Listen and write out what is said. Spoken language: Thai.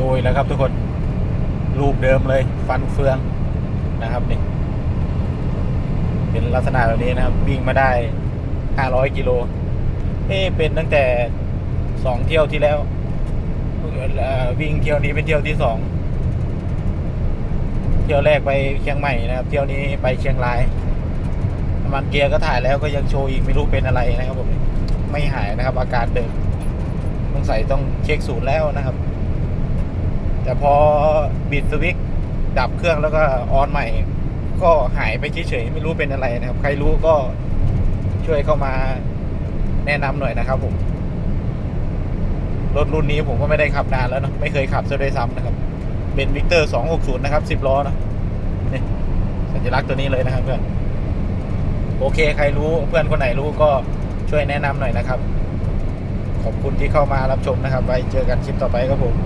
โชยแล้วครับทุกคนรูปเดิมเลยฟันเฟืองนะครับนี่เป็นลักษณะแบบนี้นะครับ วิ่งมาได้ 500 กิโลเอ๊เป็นตั้งแต่สองเที่ยวที่แล้ว วิ่งเที่ยวนี้เป็นเที่ยวที่สองเที่ยวแรกไปเชียงใหม่นะครับ เที่ยวนี้ไปเชียงรายน้ำมันเกียร์ก็ถ่ายแล้วก็ยังโชว์อีกไม่รู้เป็นอะไรนะครับผมไม่หายนะครับ อาการเดิมสงสัยต้องเช็คศูนย์แล้วนะครับ แต่พอบิดสวิตช์ดับเครื่องแล้วก็ออนใหม่ ก็หายไปเฉยๆไม่รู้เป็นอะไรนะครับ ใครรู้ก็ช่วยเข้ามาแนะนำหน่อยนะครับผมรถรุ่นนี้ผมก็ไม่ได้ขับนานแล้วเนะไม่เคยขับซะด้วยซ้ำนะครับ เป็นวิกเตอร์ 260 นะครับ 10 ล้อนะนี่สัญลักษณ์ตัวนี้เลยนะครับเพื่อน โอเค ใครรู้เพื่อนคนไหนรู้ก็ช่วยแนะนำหน่อยนะครับ ขอบคุณที่เข้ามารับชมนะครับ ไว้เจอกันคลิปต่อไปครับผม